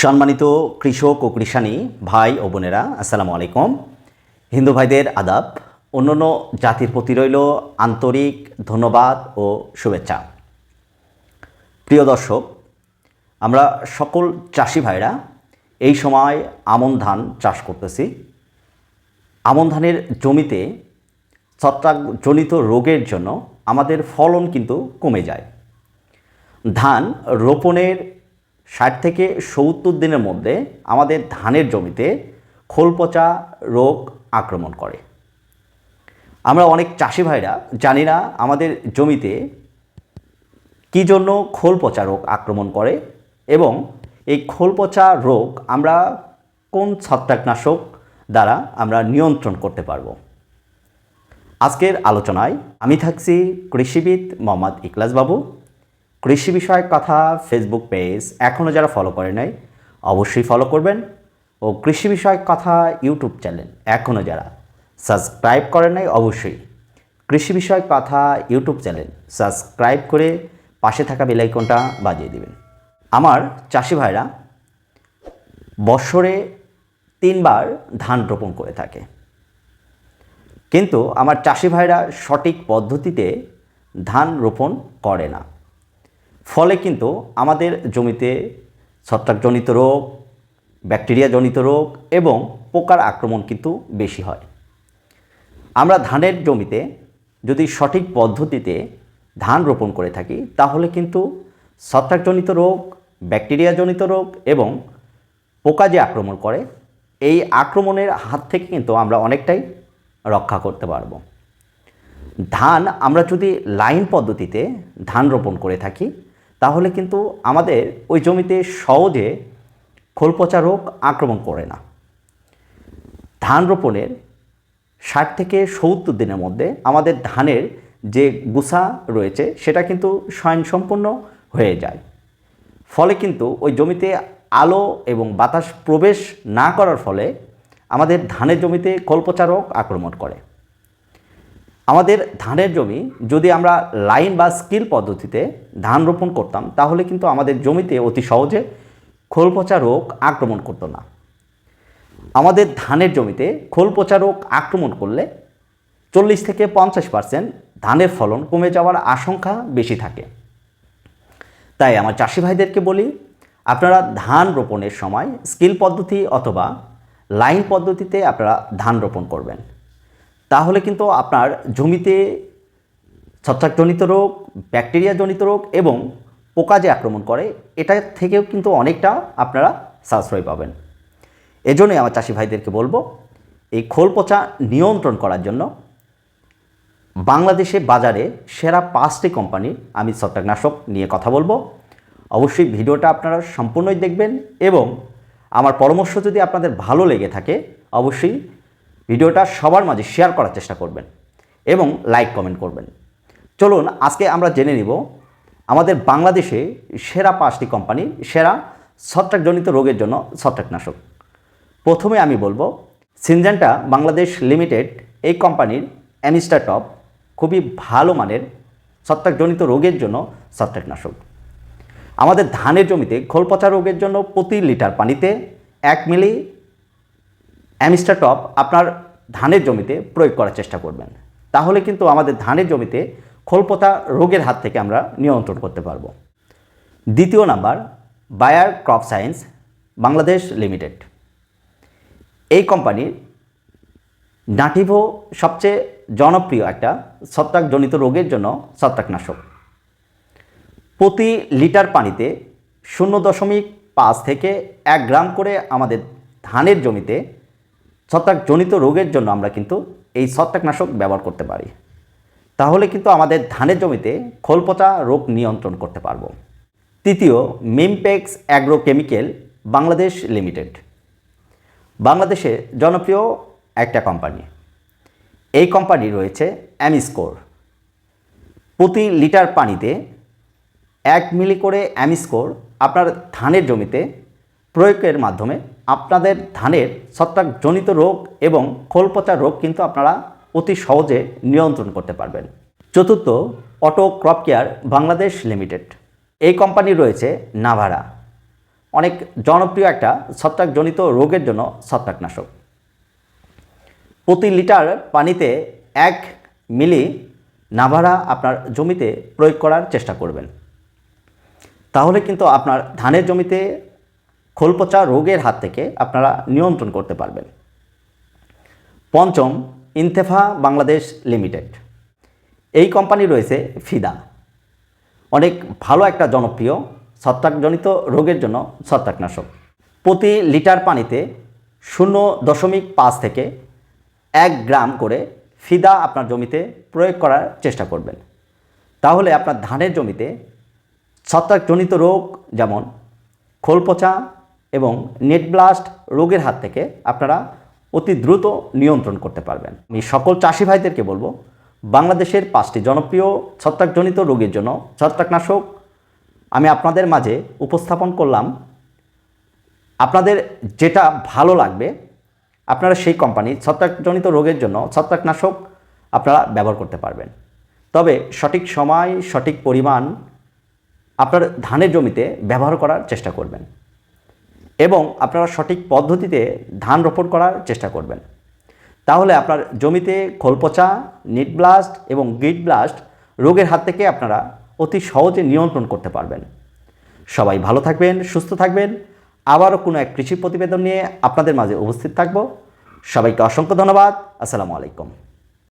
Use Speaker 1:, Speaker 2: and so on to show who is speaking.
Speaker 1: সম্মানিত কৃষক ও কৃষানী ভাই ও বোনেরা, আসসালামু আলাইকুম। হিন্দু ভাইদের আদাব, অন্যান্য জাতির প্রতি রইল আন্তরিক ধন্যবাদ ও শুভেচ্ছা। প্রিয় দর্শক, আমরা সকল চাষি ভাইরা এই সময় আমন ধান চাষ করতেছি। আমন ধানের জমিতে ছত্রাকজনিত রোগের জন্য আমাদের ফলন কিন্তু কমে যায়। ধান রোপণের ষাট থেকে সত্তর দিনের মধ্যে আমাদের ধানের জমিতে খোল পচা রোগ আক্রমণ করে। আমরা অনেক চাষি ভাইরা জানি না আমাদের জমিতে কী জন্য খোল পচা রোগ আক্রমণ করে এবং এই খোল পচা রোগ আমরা কোন ছত্রাকনাশক দ্বারা আমরা নিয়ন্ত্রণ করতে পারব? আজকের আলোচনায় আমি থাকছি কৃষিবিদ মোহাম্মদ ইকলাস বাবু। কৃষি বিষয়ক কথা ফেসবুক পেজ এখনও যারা ফলো করে নাই, অবশ্যই ফলো করবেন। ও কৃষি বিষয়ক কথা ইউটিউব চ্যানেল এখনও যারা সাবস্ক্রাইব করেন নাই, অবশ্যই কৃষি বিষয়ক কথা ইউটিউব চ্যানেল সাবস্ক্রাইব করে পাশে থাকা বেলাইকনটা বাজিয়ে দিবেন। আমার চাষি ভাইরা বৎসরে তিনবার ধান রোপণ করে থাকে। কিন্তু আমার চাষি ভাইরা সঠিক পদ্ধতিতে ধান রোপণ করে না। ফলে কিন্তু আমাদের জমিতে ছত্রাকজনিত রোগ, ব্যাকটেরিয়াজনিত রোগ এবং পোকার আক্রমণ কিন্তু বেশি হয়। আমরা ধানের জমিতে যদি সঠিক পদ্ধতিতে ধান রোপণ করে থাকি, তাহলে কিন্তু ছত্রাকজনিত রোগ, ব্যাকটেরিয়াজনিত রোগ এবং পোকা যে আক্রমণ করে, এই আক্রমণের হাত থেকে কিন্তু আমরা অনেকটাই রক্ষা করতে পারব। ধান আমরা যদি লাইন পদ্ধতিতে ধান রোপণ করে থাকি তাহলে কিন্তু আমাদের ওই জমিতে সহজে খোলপচা রোগ আক্রমণ করে না। ধান রোপণের ষাট থেকে সত্তর দিনের মধ্যে আমাদের ধানের যে গুসা রয়েছে সেটা কিন্তু স্বয়ংসম্পূর্ণ হয়ে যায়। ফলে কিন্তু ওই জমিতে আলো এবং বাতাস প্রবেশ না করার ফলে আমাদের ধানের জমিতে কল্পচা রোগ আক্রমণ করে। আমাদের ধানের জমি যদি আমরা লাইন বা স্কিল পদ্ধতিতে ধান রোপণ করতাম, তাহলে কিন্তু আমাদের জমিতে অতি সহজে খোলপচা রোগ আক্রমণ করতো না। আমাদের ধানের জমিতে খোলপচা রোগ আক্রমণ করলে চল্লিশ থেকে পঞ্চাশ পার্সেন্ট ধানের ফলন কমে যাওয়ার আশঙ্কা বেশি থাকে। তাই আমার চাষি ভাইদেরকে বলি, আপনারা ধান রোপণের সময় স্কিল পদ্ধতি অথবা লাইন পদ্ধতিতে আপনারা ধান রোপণ করবেন। তাহলে কিন্তু আপনার জমিতে ছত্রাকজনিত রোগ ব্যাকটেরিয়াজনিত রোগ এবং পোকা যে আক্রমণ করে, এটা থেকেও কিন্তু অনেকটা আপনারা সাশ্রয় পাবেন। এজন্যই আমার চাষি ভাইদেরকে বলব, এই খোল পচা নিয়ন্ত্রণ করার জন্য বাংলাদেশে বাজারে সেরা পাঁচটি কোম্পানি আমি ছত্রাকনাশক নিয়ে কথা বলব। অবশ্যই ভিডিওটা আপনারা সম্পূর্ণই দেখবেন এবং আমার পরামর্শ যদি আপনাদের ভালো লেগে থাকে, অবশ্যই ভিডিওটা সবার মাঝে শেয়ার করার চেষ্টা করবেন এবং লাইক কমেন্ট করবেন। চলুন, আজকে আমরা জেনে নিব আমাদের বাংলাদেশে সেরা পাঁচটি কোম্পানি সেরা ছত্রাকজনিত রোগের জন্য ছত্রাকনাশক। প্রথমে আমি বলব সিনজেন্টা বাংলাদেশ লিমিটেড এই কোম্পানির অ্যামিস্টার টপ খুবই ভালো মানের ছত্রাকজনিত রোগের জন্য ছত্রাকনাশক। আমাদের ধানের জমিতে খোলপচা রোগের জন্য প্রতি লিটার পানিতে এক মিলি অ্যামিস্টার টপ আপনার ধানের জমিতে প্রয়োগ করার চেষ্টা করবেন। তাহলে কিন্তু আমাদের ধানের জমিতে খোলপোতা রোগের হাত থেকে আমরা নিয়ন্ত্রণ করতে পারব। দ্বিতীয় number, Bayer crop science, Bangladesh limited. এই কোম্পানির নাটিভো সবচেয়ে জনপ্রিয় একটা ছত্রাকজনিত রোগের জন্য ছত্রাকনাশক। প্রতি লিটার পানিতে শূন্য দশমিক পাঁচ থেকে এক গ্রাম করে আমাদের ধানের জমিতে ছত্রাকজনিত রোগের জন্য আমরা কিন্তু এই ছত্রাকনাশক ব্যবহার করতে পারি। তাহলে কিন্তু আমাদের ধানের জমিতে খোলপচা রোগ নিয়ন্ত্রণ করতে পারব। তৃতীয় মিমপেক্স অ্যাগ্রোকেমিক্যাল বাংলাদেশ লিমিটেড বাংলাদেশে জনপ্রিয় একটা কোম্পানি এই কোম্পানি রয়েছে অ্যামিস্কোর প্রতি লিটার পানিতে এক মিলি করে অ্যামিস্কোর আপনার ধানের জমিতে প্রয়োগের মাধ্যমে আপনাদের ধানের ছত্রাকজনিত রোগ এবং খোলপচা রোগ কিন্তু আপনারা অতি সহজে নিয়ন্ত্রণ করতে পারবেন। চতুর্থ, auto crop care Bangladesh limited. এই কোম্পানি রয়েছে নাভারা। অনেক জনপ্রিয় একটা ছত্রাকজনিত রোগের জন্য ছত্রাকনাশক। প্রতি লিটার পানিতে এক মিলি নাভারা আপনার জমিতে প্রয়োগ করার চেষ্টা করবেন। তাহলে কিন্তু আপনার ধানের জমিতে খোলপচা রোগের হাত থেকে আপনারা নিয়ন্ত্রণ করতে পারবেন। পঞ্চম, ইনতেফা বাংলাদেশ লিমিটেড। এই কোম্পানি রয়েছে ফিদা। অনেক ভালো একটা জনপ্রিয় ছত্রাকজনিত রোগের জন্য ছত্রাকনাশক। প্রতি লিটার পানিতে শূন্য দশমিক পাঁচ থেকে এক গ্রাম করে ফিদা আপনার জমিতে প্রয়োগ করার চেষ্টা করবেন। তাহলে আপনার ধানের জমিতে ছত্রাকজনিত রোগ যেমন খোলপচা এবং নেট ব্লাস্ট রোগের হাত থেকে আপনারা অতি দ্রুত নিয়ন্ত্রণ করতে পারবেন। আমি সকল চাষি ভাইদেরকে বলব, বাংলাদেশের পাঁচটি জনপ্রিয় ছত্রাকজনিত রোগের জন্য ছত্রাকনাশক আমি আপনাদের মাঝে উপস্থাপন করলাম। আপনাদের যেটা ভালো লাগবে, আপনারা সেই কোম্পানি ছত্রাকজনিত রোগের জন্য ছত্রাকনাশক আপনারা ব্যবহার করতে পারবেন। তবে সঠিক সময়, সঠিক পরিমাণ আপনার ধানের জমিতে ব্যবহার করার চেষ্টা করবেন। এবং আপনারা সঠিক পদ্ধতিতে ধান রোপণ করার চেষ্টা করবেন। তাহলে আপনার জমিতে খোলপচা, নিট ব্লাস্ট এবং গিট ব্লাস্ট রোগের হাত থেকে আপনারা অতি সহজে নিয়ন্ত্রণ করতে পারবেন। সবাই ভালো থাকবেন, সুস্থ থাকবেন। আবারও কোনো এক কৃষি প্রতিবেদন নিয়ে আপনাদের মাঝে উপস্থিত থাকব। সবাইকে অসংখ্য ধন্যবাদ। আসসালামু আলাইকুম।